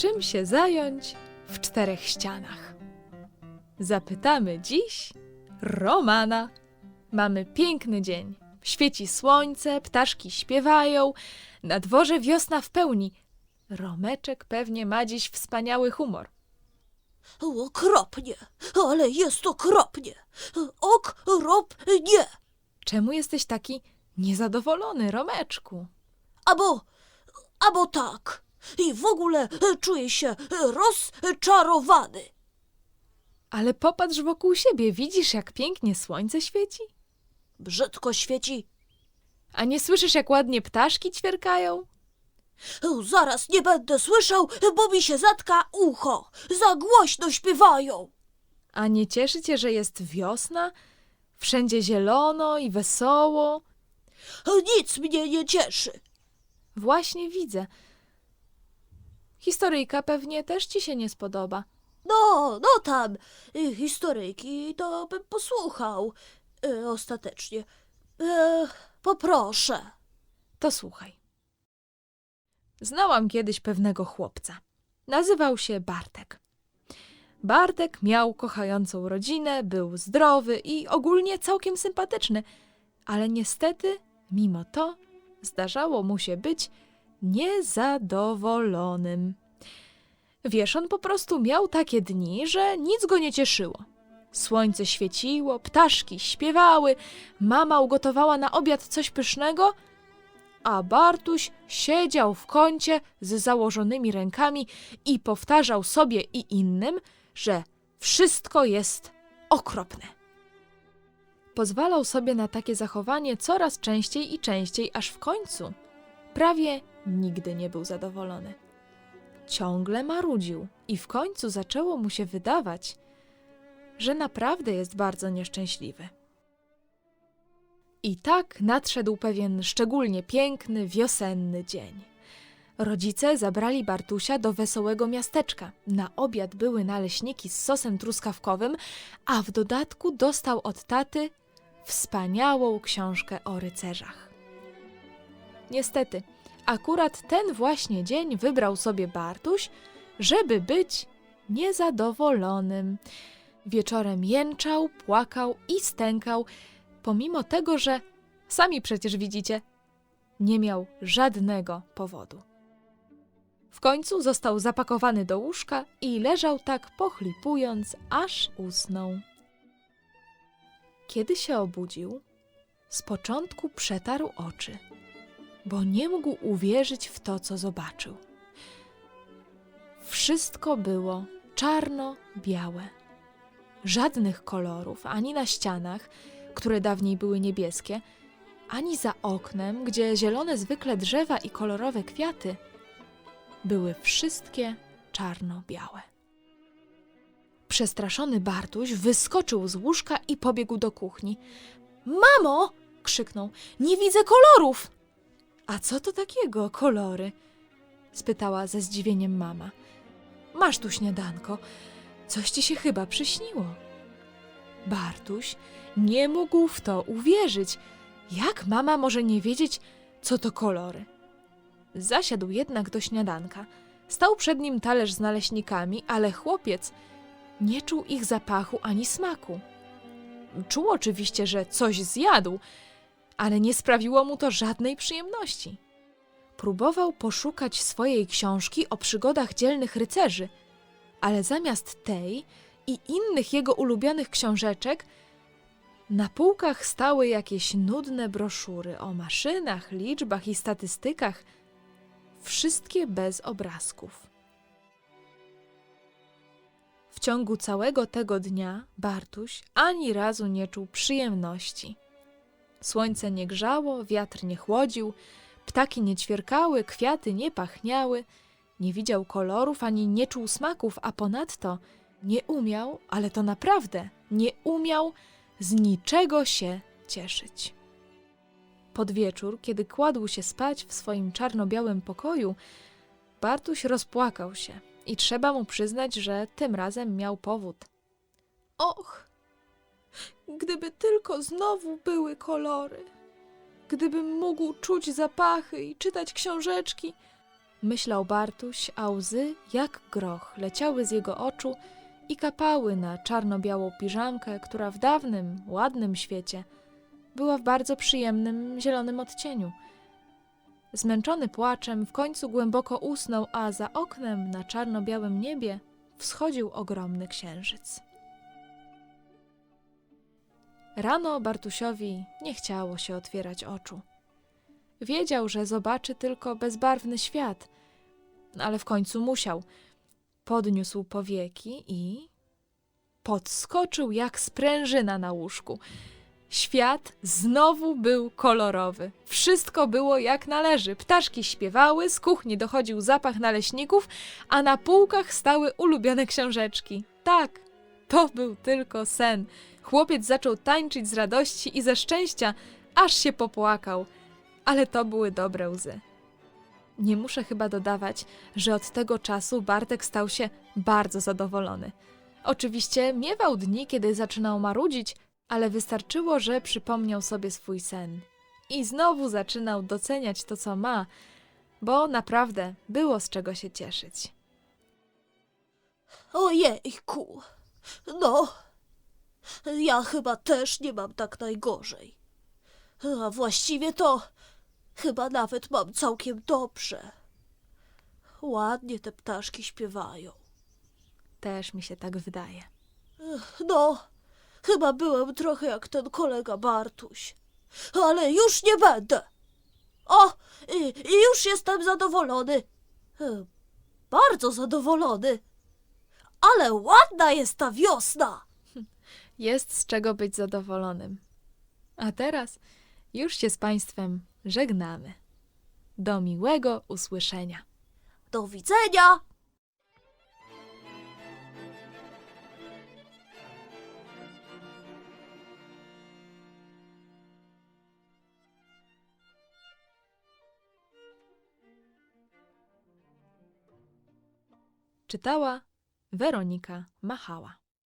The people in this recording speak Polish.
Czym się zająć w czterech ścianach? Zapytamy dziś Romana. Mamy piękny dzień. Świeci słońce, ptaszki śpiewają, na dworze wiosna w pełni. Romeczek pewnie ma dziś wspaniały humor. Okropnie, ale jest okropnie. Okropnie. Czemu jesteś taki niezadowolony, Romeczku? Albo, albo tak. I w ogóle czuję się rozczarowany. Ale popatrz wokół siebie, widzisz jak pięknie słońce świeci? Brzydko świeci. A nie słyszysz jak ładnie ptaszki ćwierkają? Zaraz nie będę słyszał, bo mi się zatka ucho. Za głośno śpiewają. A nie cieszy cię, że jest wiosna? Wszędzie zielono i wesoło? Nic mnie nie cieszy. Właśnie widzę. Historyjka pewnie też ci się nie spodoba. No, no tam, y, historyjki to bym posłuchał. Y, Ostatecznie. E, poproszę. To słuchaj. Znałam kiedyś pewnego chłopca. Nazywał się Bartek. Bartek miał kochającą rodzinę, był zdrowy i ogólnie całkiem sympatyczny, ale niestety, mimo to, zdarzało mu się być niezadowolonym. Wiesz, on po prostu miał takie dni, że nic go nie cieszyło. Słońce świeciło, ptaszki śpiewały, mama ugotowała na obiad coś pysznego, a Bartuś siedział w kącie z założonymi rękami i powtarzał sobie i innym, że wszystko jest okropne. Pozwalał sobie na takie zachowanie coraz częściej i częściej, aż w końcu prawie nigdy nie był zadowolony. Ciągle marudził i w końcu zaczęło mu się wydawać, że naprawdę jest bardzo nieszczęśliwy. I tak nadszedł pewien szczególnie piękny, wiosenny dzień. Rodzice zabrali Bartusia do wesołego miasteczka. Na obiad były naleśniki z sosem truskawkowym, a w dodatku dostał od taty wspaniałą książkę o rycerzach. Niestety, akurat ten właśnie dzień wybrał sobie Bartuś, żeby być niezadowolonym. Wieczorem jęczał, płakał i stękał, pomimo tego, że sami przecież widzicie, nie miał żadnego powodu. W końcu został zapakowany do łóżka i leżał tak pochlipując, aż usnął. Kiedy się obudził, z początku przetarł oczy, bo nie mógł uwierzyć w to, co zobaczył. Wszystko było czarno-białe. Żadnych kolorów ani na ścianach, które dawniej były niebieskie, ani za oknem, gdzie zielone zwykle drzewa i kolorowe kwiaty były wszystkie czarno-białe. Przestraszony Bartuś wyskoczył z łóżka i pobiegł do kuchni. Mamo! krzyknął. Nie widzę kolorów! A co to takiego, kolory? spytała ze zdziwieniem mama. Masz tu śniadanko. Coś ci się chyba przyśniło. Bartuś nie mógł w to uwierzyć. Jak mama może nie wiedzieć, co to kolory? Zasiadł jednak do śniadanka. Stał przed nim talerz z naleśnikami, ale chłopiec nie czuł ich zapachu ani smaku. Czuł oczywiście, że coś zjadł, ale nie sprawiło mu to żadnej przyjemności. Próbował poszukać swojej książki o przygodach dzielnych rycerzy, ale zamiast tej i innych jego ulubionych książeczek, na półkach stały jakieś nudne broszury o maszynach, liczbach i statystykach, wszystkie bez obrazków. W ciągu całego tego dnia Bartuś ani razu nie czuł przyjemności. Słońce nie grzało, wiatr nie chłodził, ptaki nie ćwierkały, kwiaty nie pachniały, nie widział kolorów ani nie czuł smaków, a ponadto nie umiał, ale to naprawdę nie umiał z niczego się cieszyć. Pod wieczór, kiedy kładł się spać w swoim czarno-białym pokoju, Bartuś rozpłakał się i trzeba mu przyznać, że tym razem miał powód. Och, gdyby tylko znowu były kolory, gdybym mógł czuć zapachy i czytać książeczki, Myślał Bartuś, a łzy jak groch leciały z jego oczu i kapały na czarno-białą piżamkę, która w dawnym, ładnym świecie była w bardzo przyjemnym, zielonym odcieniu. Zmęczony płaczem, w końcu głęboko usnął, a za oknem na czarno-białym niebie wschodził ogromny księżyc. Rano Bartusiowi nie chciało się otwierać oczu. Wiedział, że zobaczy tylko bezbarwny świat, ale w końcu musiał. Podniósł powieki i podskoczył jak sprężyna na łóżku. Świat znowu był kolorowy. Wszystko było jak należy. Ptaszki śpiewały, z kuchni dochodził zapach naleśników, a na półkach stały ulubione książeczki. Tak, to był tylko sen. Chłopiec zaczął tańczyć z radości i ze szczęścia, aż się popłakał. Ale to były dobre łzy. Nie muszę chyba dodawać, że od tego czasu Bartek stał się bardzo zadowolony. Oczywiście miewał dni, kiedy zaczynał marudzić, ale wystarczyło, że przypomniał sobie swój sen. I znowu zaczynał doceniać to, co ma, bo naprawdę było z czego się cieszyć. Ojejku. No, ja chyba też nie mam tak najgorzej. A właściwie to chyba nawet mam całkiem dobrze. Ładnie te ptaszki śpiewają. Też mi się tak wydaje. No, chyba byłem trochę jak ten kolega Bartuś. Ale już nie będę. O, i, i już jestem zadowolony. E, Bardzo zadowolony. Ale ładna jest ta wiosna. Jest z czego być zadowolonym. A teraz już się z Państwem żegnamy. Do miłego usłyszenia. Do widzenia. Czytała Weronika Machała.